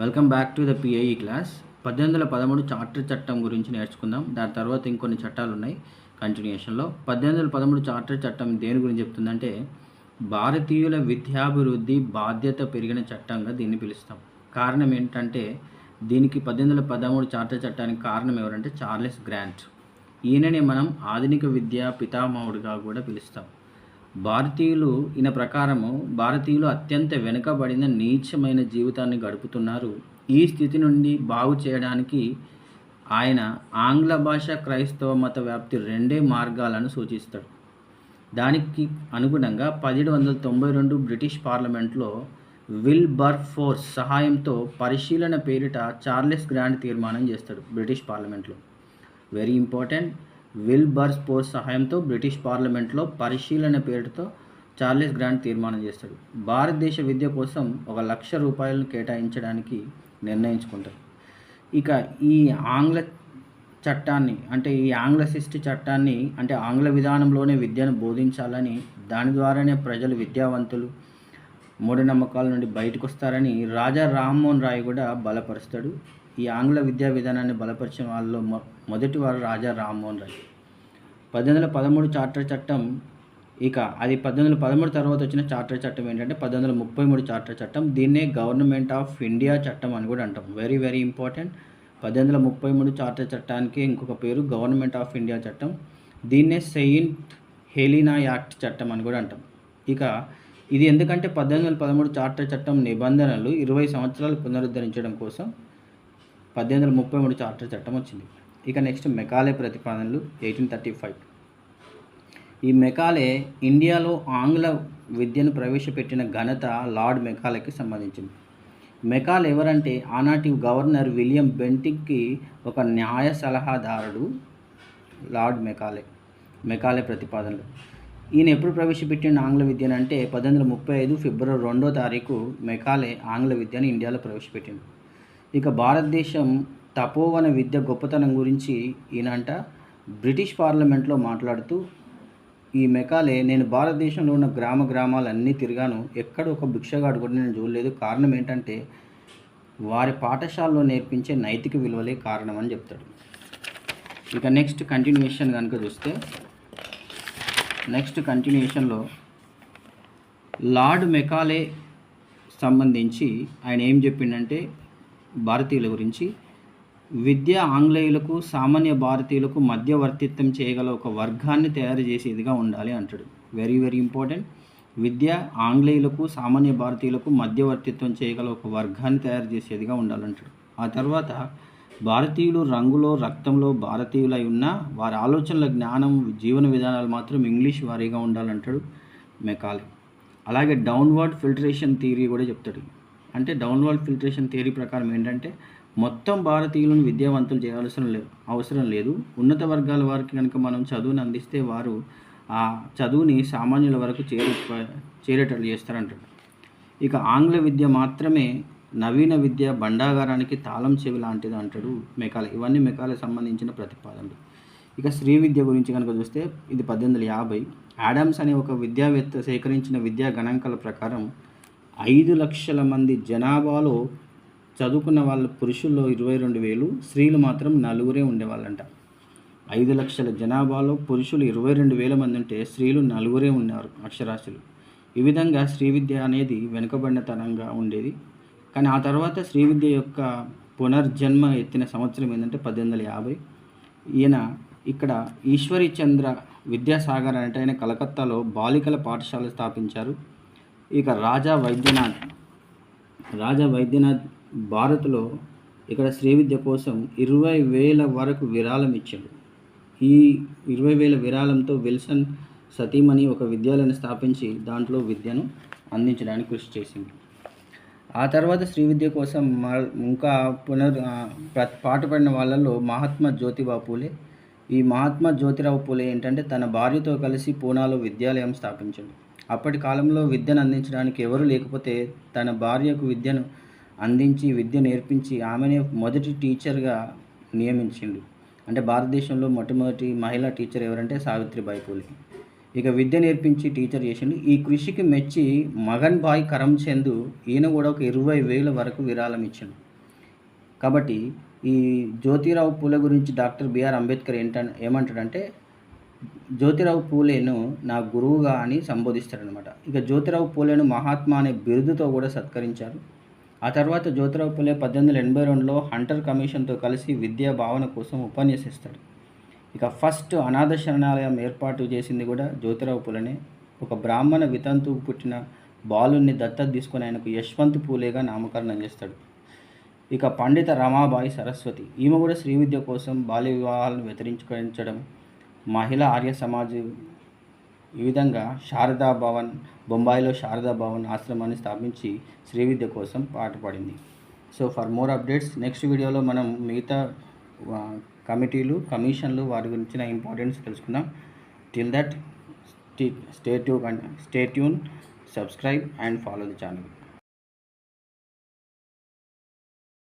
Welcome back to the P I E class పద్దెనిమిది వందల పదమూడు చార్టర్ చట్టం గురించి నేర్చుకుందాం. దాని తర్వాత ఇంకొన్ని చట్టాలు ఉన్నాయి కంటిన్యూషన్లో పద్దెనిమిది వందల పదమూడు చార్టర్ చట్టం దేని గురించి చెప్తుందంటే భారతీయుల విద్యాభివృద్ధి బాధ్యత పెరిగిన చట్టంగా దీన్ని పిలుస్తాం. కారణం ఏంటంటే దీనికి పద్దెనిమిది వందల పదమూడు చార్టర్ చట్టానికి కారణం ఎవరంటే చార్లెస్ గ్రాంట్. ఈయననే మనం ఆధునిక విద్యా పితామహుడిగా కూడా పిలుస్తాం. భారతీయులు ఈయన ప్రకారము భారతీయులు అత్యంత వెనుకబడిన నీచమైన జీవితాన్ని గడుపుతున్నారు. ఈ స్థితి నుండి బాగు చేయడానికి ఆయన ఆంగ్ల భాష క్రైస్తవ మత వ్యాప్తి రెండే మార్గాలను సూచిస్తాడు. దానికి అనుగుణంగా పదిహేడు వందల తొంభై రెండు బ్రిటిష్ పార్లమెంట్లో విల్ బర్ ఫోర్స్ సహాయంతో పరిశీలన పేరిట చార్లెస్ గ్రాండ్ తీర్మానం చేస్తాడు బ్రిటిష్ పార్లమెంట్లో. Very important. విల్ బర్ స్పోర్ట్స్ సహాయంతో బ్రిటిష్ పార్లమెంట్లో పరిశీలన పేరుతో చార్లెస్ గ్రాంట్ తీర్మానం చేస్తాడు. భారతదేశ విద్య కోసం ఒక లక్ష రూపాయలను కేటాయించడానికి నిర్ణయించుకుంటారు ఇక ఈ ఆంగ్ల చట్టాన్ని అంటే ఈ ఆంగ్ల శిష్టి చట్టాన్ని అంటే ఆంగ్ల విధానంలోనే విద్యను బోధించాలని దాని ద్వారానే ప్రజలు విద్యావంతులు మూఢనమ్మకాల నుండి బయటకు వస్తారని రాజా రామ్మోహన్ రాయ్ కూడా బలపరుస్తాడు. ఈ ఆంగ్ల విద్యా విధానాన్ని బలపరిచిన వాళ్ళలో మొ మొదటి వారు రాజా రామ్మోహన్ రాయ్ పద్దెనిమిది వందల పదమూడు చార్టర్ చట్టం ఇక అది పద్దెనిమిది వందల పదమూడు తర్వాత వచ్చిన చార్టర్ చట్టం ఏంటంటే పద్దెనిమిది వందల ముప్పై మూడు చార్టర్ చట్టం. దీన్నే గవర్నమెంట్ ఆఫ్ ఇండియా చట్టం అని కూడా అంటాం. Very very important. పద్దెనిమిది వందల ముప్పై మూడు చార్టర్ చట్టానికి ఇంకొక పేరు గవర్నమెంట్ ఆఫ్ ఇండియా చట్టం. దీన్నే సెయింట్ హెలీనా యాక్ట్ చట్టం అని కూడా అంటాం. ఇక ఇది ఎందుకంటే పద్దెనిమిది వందల పదమూడు చార్టర్ చట్టం నిబంధనలు ఇరవై సంవత్సరాలు పునరుద్ధరించడం కోసం పద్దెనిమిది వందల ముప్పై మూడు చార్టర్ చట్టం వచ్చింది. ఇక నెక్స్ట్ మెకాలే ప్రతిపాదనలు ఎయిటీన్ థర్టీ ఫైవ్. ఈ మెకాలే ఇండియాలో ఆంగ్ల విద్యను ప్రవేశపెట్టిన ఘనత లార్డ్ మెకాలేకి సంబంధించింది. మెకాల్ ఎవరంటే ఆనాటి గవర్నర్ విలియం బెంటిక్కి ఒక న్యాయ సలహాదారుడు లార్డ్ మెకాలే. మెకాలే ప్రతిపాదనలు. ఈయన ఎప్పుడు ప్రవేశపెట్టిన ఆంగ్ల విద్యను అంటే పద్దెనిమిది వందల ముప్పై ఐదు ఫిబ్రవరి రెండో తారీఖు మెకాలే ఆంగ్ల విద్యను ఇండియాలో ప్రవేశపెట్టింది ఇక భారతదేశం తపోవన విద్య గొప్పతనం గురించి ఈయనంట బ్రిటిష్ పార్లమెంట్లో మాట్లాడుతూ ఈ మెకాలే నేను భారతదేశంలో ఉన్న గ్రామ గ్రామాలన్నీ తిరిగాను. ఎక్కడ ఒక భిక్షగాడు కూడా నేను చూడలేదు. కారణం ఏంటంటే వారి పాఠశాలలో నేర్పించే నైతిక విలువలే కారణం అని చెప్తాడు. ఇక నెక్స్ట్ కంటిన్యూషన్ కనుక చూస్తే నెక్స్ట్ కంటిన్యూషన్లో లార్డ్ మెకాలే సంబంధించి ఆయన ఏం చెప్పిండంటే భారతీయుల గురించి. విద్య ఆంగ్లేయులకు సామాన్య భారతీయులకు మధ్యవర్తిత్వం చేయగల ఒక వర్గాన్ని తయారు చేసేదిగా ఉండాలి అంటాడు. వెరీ వెరీ ఇంపార్టెంట్ విద్య ఆంగ్లేయులకు సామాన్య భారతీయులకు మధ్యవర్తిత్వం చేయగల ఒక వర్గాన్ని తయారు చేసేదిగా ఉండాలంటాడు ఆ తర్వాత భారతీయులు రంగులో రక్తంలో భారతీయులై ఉన్న వారి ఆలోచనల జ్ఞానం జీవన విధానాలు మాత్రం ఇంగ్లీష్ వారీగా ఉండాలంటాడు మెకాలే. అలాగే డౌన్వర్డ్ ఫిల్టరేషన్ థియరీ కూడా చెప్తాడు. అంటే డౌన్వర్డ్ ఫిల్టరేషన్ థియరీ ప్రకారం ఏంటంటే మొత్తం భారతీయులను విద్యావంతులు చేయాల్సిన లేదు అవసరం లేదు. ఉన్నత వర్గాల వారికి కనుక మనం చదువుని అందిస్తే వారు ఆ చదువుని సామాన్యుల వరకు చేరే చేరేటట్లు చేస్తారంటాడు ఇక ఆంగ్ల విద్య మాత్రమే నవీన విద్య బండాగారానికి తాళం చెవి లాంటిది అంటాడు మెకాల. ఇవన్నీ మెకాలే సంబంధించిన ప్రతిపాదనలు. ఇక శ్రీ విద్య గురించి కనుక చూస్తే ఇది పద్దెనిమిది వందల యాభై. యాడమ్స్ అనే ఒక విద్యావేత్త సేకరించిన విద్యా గణాంకాల ప్రకారం ఐదు లక్షల మంది జనాభాలో చదువుకున్న వాళ్ళ పురుషుల్లో ఇరవై రెండు వేలు స్త్రీలు మాత్రం నలుగురే ఉండేవాళ్ళంట. ఐదు లక్షల జనాభాలో పురుషులు ఇరవై రెండు వేల మంది ఉంటే స్త్రీలు నలుగురే ఉన్నారు అక్షరాస్యులు. ఈ విధంగా స్త్రీ విద్య అనేది వెనుకబడినతనంగా ఉండేది. కానీ ఆ తర్వాత స్త్రీ విద్య యొక్క పునర్జన్మ ఎత్తిన సంవత్సరం ఏంటంటే పద్దెనిమిది వందల యాభై. ఈయన ఇక్కడ ఈశ్వరిచంద్ర విద్యాసాగర్ అంటే ఆయన కలకత్తాలో బాలికల పాఠశాల స్థాపించారు. ఇక రాజా వైద్యనాథ్ రాజా వైద్యనాథ్ భారత్లో ఇక్కడ శ్రీ విద్య కోసం ఇరవై వేల వరకు విరాళం ఇచ్చాడు. ఈ ఇరవై వేల విరాళంతో విల్సన్ సతీమణి ఒక విద్యాలయాన్ని స్థాపించి దాంట్లో విద్యను అందించడానికి కృషి చేసింది. ఆ తర్వాత శ్రీ విద్య కోసం మ- ఇంకా పునర్ పాటుపడిన వాళ్ళల్లో మహాత్మా జ్యోతిబా పూలే. ఈ మహాత్మా జ్యోతిరావు పూలే ఏంటంటే తన భార్యతో కలిసి పూనాలో విద్యాలయం స్థాపించాడు. అప్పటి కాలంలో విద్యను అందించడానికి ఎవరు లేకపోతే తన భార్యకు విద్యను అందించి విద్య నేర్పించి ఆమెనే మొదటి టీచర్గా నియమించిండు. అంటే భారతదేశంలో మొట్టమొదటి మహిళా టీచర్ ఎవరంటే సావిత్రిబాయి పూలే. ఇక విద్య నేర్పించి టీచర్ చేసిండు. ఈ కృషికి మెచ్చి మగన్ బాయ్ కరమ్చంద్ ఈయన కూడా ఒక ఇరవై వేల వరకు విరాళం ఇచ్చిండు. కాబట్టి ఈ జ్యోతిరావు పూల గురించి డాక్టర్ బిఆర్ అంబేద్కర్ ఏంట ఏమంటాడంటే జ్యోతిరావు పూలేను నా గురువుగా అని సంబోధిస్తాడనమాట ఇక జ్యోతిరావు పూలేను మహాత్మా అనే బిరుదుతో కూడా సత్కరించారు. ఆ తర్వాత జ్యోతిరావు పూలే పద్దెనిమిది వందల ఎనభై రెండులో హంటర్ కమిషన్తో కలిసి విద్యా భావన కోసం ఉపన్యసిస్తాడు ఇక ఫస్ట్ అనాథ శరణాలయం ఏర్పాటు చేసింది కూడా జ్యోతిరావు పూలనే. ఒక బ్రాహ్మణ వితంతు పుట్టిన బాలుని దత్తత తీసుకొని ఆయనకు యశ్వంత్ పూలేగా నామకరణం చేస్తాడు. ఇక పండిత రమాబాయి సరస్వతి ఈమె కూడా శ్రీ విద్య కోసం బాల్య వివాహాలను వ్యతిరేకించడం మహిళా ఆర్య సమాజ్ ఈ విధంగా శారదా భవన్ బొంబాయిలో శారదా భవన్ ఆశ్రమాన్ని స్థాపించి శ్రీ విద్య కోసం పాటుపడింది. So for more updates next వీడియోలో మనం మిగతా కమిటీలు కమిషన్లు వారి గురించిన ఇంపార్టెన్స్ తెలుసుకుందాం. Till that stay tune stay tune subscribe and follow the channel.